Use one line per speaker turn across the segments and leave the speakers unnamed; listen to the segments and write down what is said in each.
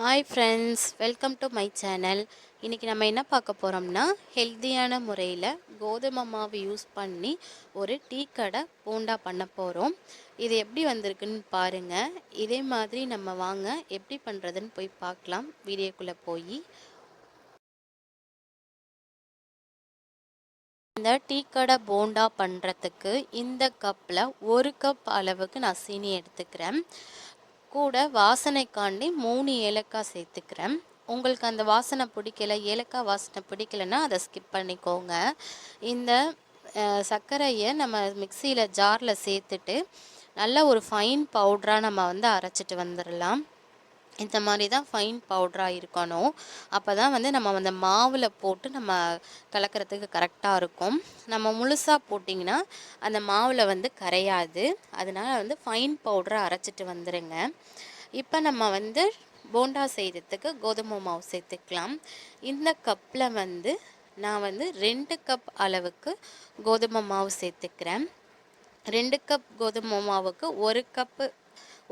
Hi friends welcome to my channel இன்றைக்கி நம்ம என்ன பார்க்க போகிறோம்னா ஹெல்த்தியான முறையில் கோதுமை மாவு யூஸ் பண்ணி ஒரு டீ கடை போண்டா பண்ண போகிறோம் இது எப்படி வந்திருக்குன்னு பாருங்கள் இதே மாதிரி நம்ம வாங்க எப்படி பண்ணுறதுன்னு போய் பார்க்கலாம். வீடியோக்குள்ளே போய். இந்த டீ கடை போண்டா பண்ணுறதுக்கு இந்த கப்பில் ஒரு கப் அளவுக்கு நான் சீனி எடுத்துக்கிறேன். கூட வாசனைக்காண்டி மூணு ஏலக்காய் சேர்த்துக்கிறேன். உங்களுக்கு அந்த வாசனை பிடிக்கல ஏலக்காய் வாசனை பிடிக்கலன்னா அதை ஸ்கிப் பண்ணிக்கோங்க. இந்த சர்க்கரையை நம்ம மிக்சியில் ஜாரில் சேர்த்துட்டு நல்ல ஒரு ஃபைன் பவுட்ராக நம்ம வந்து அரைச்சிட்டு வந்துடலாம். இந்த மாதிரி தான் ஃபைன் பவுடராக இருக்கணும். அப்போ தான் வந்து நம்ம அந்த மாவில் போட்டு நம்ம கலக்கிறதுக்கு கரெக்டாக இருக்கும். நம்ம முழுசாக போட்டிங்கன்னா அந்த மாவில் வந்து கரையாது. அதனால் வந்து ஃபைன் பவுடரை அரைச்சிட்டு வந்துடுங்க இப்போ நம்ம வந்து போண்டா செய்கிறதுக்கு கோதுமை மாவு சேர்த்துக்கலாம். இந்த கப்பில் வந்து நான் வந்து ரெண்டு கப் அளவுக்கு கோதுமை மாவு சேர்த்துக்கிறேன். ரெண்டு கப் கோதுமை மாவுக்கு ஒரு கப்பு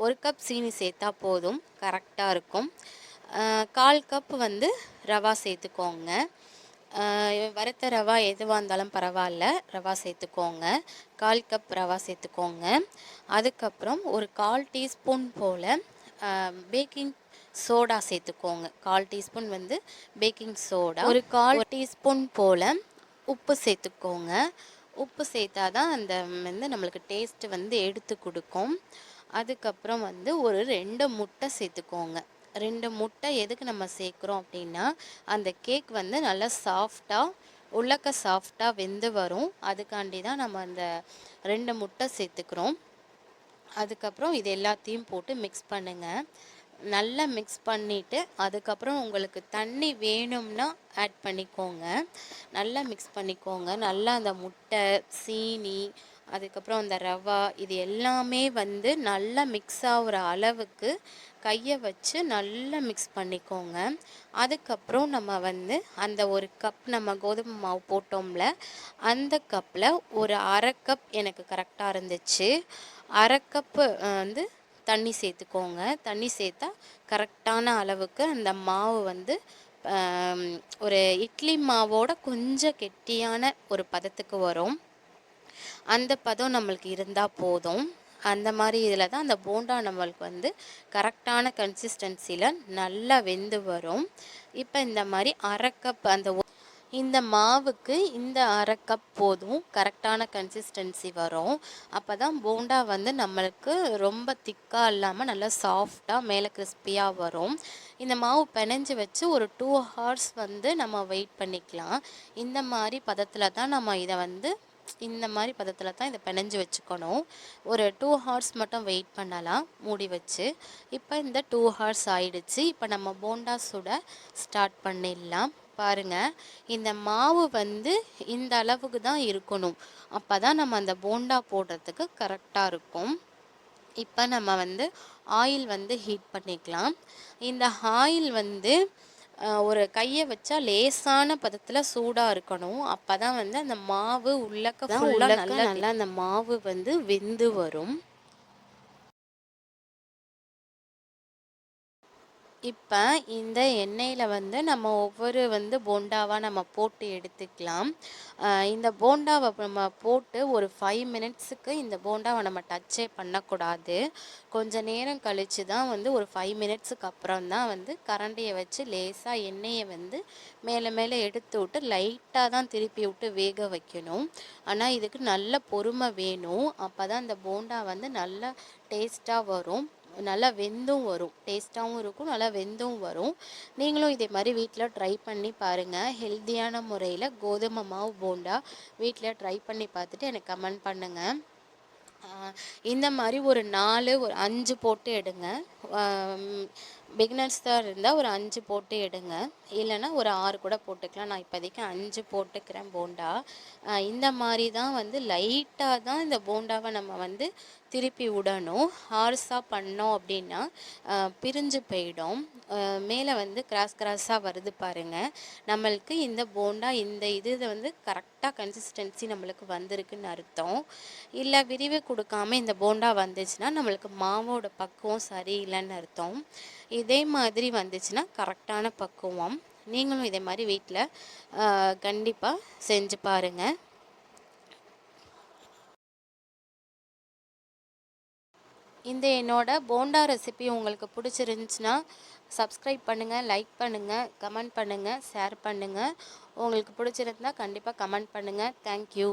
ஒரு கப் சீனி சேர்த்தா போதும் கரெக்டாக இருக்கும். கால் கப் வந்து ரவா சேர்த்துக்கோங்க. வறுத்த ரவா எதுவாக இருந்தாலும் பரவாயில்ல ரவா சேர்த்துக்கோங்க. கால் கப் ரவா சேர்த்துக்கோங்க. அதுக்கப்புறம் ஒரு கால் டீஸ்பூன் போல் பேக்கிங் சோடா சேர்த்துக்கோங்க. கால் டீஸ்பூன் வந்து பேக்கிங் சோடா ஒரு கால் டீஸ்பூன் போல் உப்பு சேர்த்துக்கோங்க. உப்பு சேர்த்தா தான் அந்த வந்து நம்மளுக்கு டேஸ்ட் வந்து எடுத்து கொடுக்கும். அதுக்கப்புறம் வந்து ஒரு ரெண்டு முட்டை சேர்த்துக்கோங்க. ரெண்டு முட்டை எதுக்கு நம்ம சேர்க்குறோம் அப்படின்னா அந்த கேக் வந்து நல்லா சாஃப்டாக உள்ளக்க சாஃப்டாக வெந்து வரும். அதுக்காண்டி தான் நம்ம அந்த ரெண்டு முட்டை சேர்த்துக்கிறோம். அதுக்கப்புறம் இது எல்லாத்தையும் போட்டு மிக்ஸ் பண்ணுங்கள் நல்லா மிக்ஸ் பண்ணிவிட்டு அதுக்கப்புறம் உங்களுக்கு தண்ணி வேணும்னா ஆட் பண்ணிக்கோங்க. நல்லா மிக்ஸ் பண்ணிக்கோங்க. நல்லா அந்த முட்டை சீனி அதுக்கப்புறம் அந்த ரவா இது எல்லாமே வந்து நல்லா மிக்ஸ் ஆகிற அளவுக்கு கையை வச்சு நல்லா மிக்ஸ் பண்ணிக்கோங்க. அதுக்கப்புறம் நம்ம வந்து அந்த ஒரு கப் நம்ம கோதுமை மாவு போட்டோம்ல அந்த கப்பில் ஒரு அரை கப் எனக்கு கரெக்டாக இருந்துச்சு. அரை கப்பு வந்து தண்ணி சேர்த்துக்கோங்க. தண்ணி சேர்த்தா கரெக்டான அளவுக்கு அந்த மாவு வந்து ஒரு இட்லி மாவோட கொஞ்சம் கெட்டியான ஒரு பதத்துக்கு வரும். அந்த பதம் நம்மளுக்கு இருந்தால் போதும். அந்த மாதிரி இதில் தான் அந்த போண்டா நம்மளுக்கு வந்து கரெக்டான கன்சிஸ்டன்சியில் நல்லா வெந்து வரும். இப்போ இந்த மாதிரி அரை கப் அந்த இந்த மாவுக்கு இந்த அரை கப் போதும். கரெக்டான கன்சிஸ்டன்சி வரும். அப்போ தான் போண்டா வந்து நம்மளுக்கு ரொம்ப திக்காக இல்லாமல் நல்லா சாஃப்டாக மேலே கிறிஸ்பியாக வரும். இந்த மாவு பிணைஞ்சு வச்சு ஒரு டூ ஹவர்ஸ் வந்து நம்ம வெயிட் பண்ணிக்கலாம். இந்த மாதிரி பதத்தில் தான் நம்ம இதை வந்து இந்த மாதிரி பதத்தில் தான் இதை பிணைஞ்சு வச்சுக்கணும். ஒரு டூ ஹார்ஸ் மட்டும் வெயிட் பண்ணலாம் மூடி வச்சு. இப்போ இந்த டூ ஹார்ஸ் ஆயிடுச்சு. இப்போ நம்ம போண்டா சுட ஸ்டார்ட் பண்ணிடலாம். பாருங்கள் இந்த மாவு வந்து இந்த அளவுக்கு தான் இருக்கணும். அப்போ தான் நம்ம அந்த போண்டா போடுறதுக்கு கரெக்டாக இருக்கும். இப்போ நம்ம வந்து ஆயில் வந்து ஹீட் பண்ணிக்கலாம். இந்த ஆயில் வந்து ஒரு கையை வச்சா லேசான பதத்தில் சூடாக இருக்கணும். அப்போ தான் வந்து அந்த மாவு உள்ளக்க நல்லா நல்லா அந்த மாவு வந்து வெந்து வரும். இப்போ இந்த எண்ணெயில் வந்து நம்ம ஒவ்வொரு வந்து போண்டாவாக நம்ம போட்டு எடுத்துக்கலாம். இந்த போண்டாவை நம்ம போட்டு ஒரு ஃபைவ் மினிட்ஸுக்கு இந்த போண்டாவை நம்ம டச்சே பண்ணக்கூடாது. கொஞ்ச நேரம் கழித்து தான் வந்து ஒரு ஃபைவ் மினிட்ஸுக்கு அப்புறம் தான் வந்து கரண்டியை வச்சு லேசாக எண்ணெயை வந்து மேலே மேலே எடுத்து விட்டு லைட்டாக தான் திருப்பி விட்டு வேக வைக்கணும். ஆனால் இதுக்கு நல்ல பொறுமை வேணும். அப்போ தான் இந்த போண்டா வந்து நல்லா டேஸ்ட்டாக வரும். நல்லா வெந்தும் வரும். டேஸ்ட்டாகவும் இருக்கும் நல்லா வெந்தும் வரும். நீங்களும் இதே மாதிரி வீட்டில் ட்ரை பண்ணி பாருங்கள் ஹெல்த்தியான முறையில் கோதுமை மாவு போண்டா வீட்டில் ட்ரை பண்ணி பார்த்துட்டு எனக்கு கமெண்ட் பண்ணுங்கள் இந்த மாதிரி ஒரு நாலு ஒரு அஞ்சு போட்டு எடுங்க. பிகினர்ஸ் தான் இருந்தால் ஒரு அஞ்சு போட்டு எடுங்க. இல்லைன்னா ஒரு ஆறு கூட போட்டுக்கலாம். நான் இப்போதைக்கு அஞ்சு போட்டுக்கிறேன் போண்டா. இந்த மாதிரி தான் வந்து லைட்டாக தான் இந்த போண்டாவை நம்ம வந்து திருப்பி விடணும். ஹார்ஸாக பண்ணோம் அப்படின்னா பிரிஞ்சு போயிடும். மேலே வந்து கிராஸ் கிராஸாக வருது பாருங்கள் நம்மளுக்கு இந்த போண்டா இந்த இது இது வந்து கரெக்டாக கன்சிஸ்டன்சி நம்மளுக்கு வந்திருக்குன்னு அர்த்தம். இல்லை விரிவு கொடுக்காம இந்த போண்டா வந்துச்சுன்னா நம்மளுக்கு மாவோட பக்குவம் சரியில்லைன்னு அர்த்தம். இதே மாதிரி வந்துச்சுன்னா கரெக்டான பக்குவம். நீங்களும் இதே மாதிரி வீட்டில் கண்டிப்பாக செஞ்சு பாருங்கள் இந்த என்னோட போண்டா ரெசிபி உங்களுக்கு பிடிச்சிருந்துச்சுன்னா சப்ஸ்கிரைப் பண்ணுங்கள் லைக் பண்ணுங்கள் கமெண்ட் பண்ணுங்கள் ஷேர் பண்ணுங்கள் உங்களுக்கு பிடிச்சிருந்தா கண்டிப்பாக கமெண்ட் பண்ணுங்கள் தேங்க்யூ.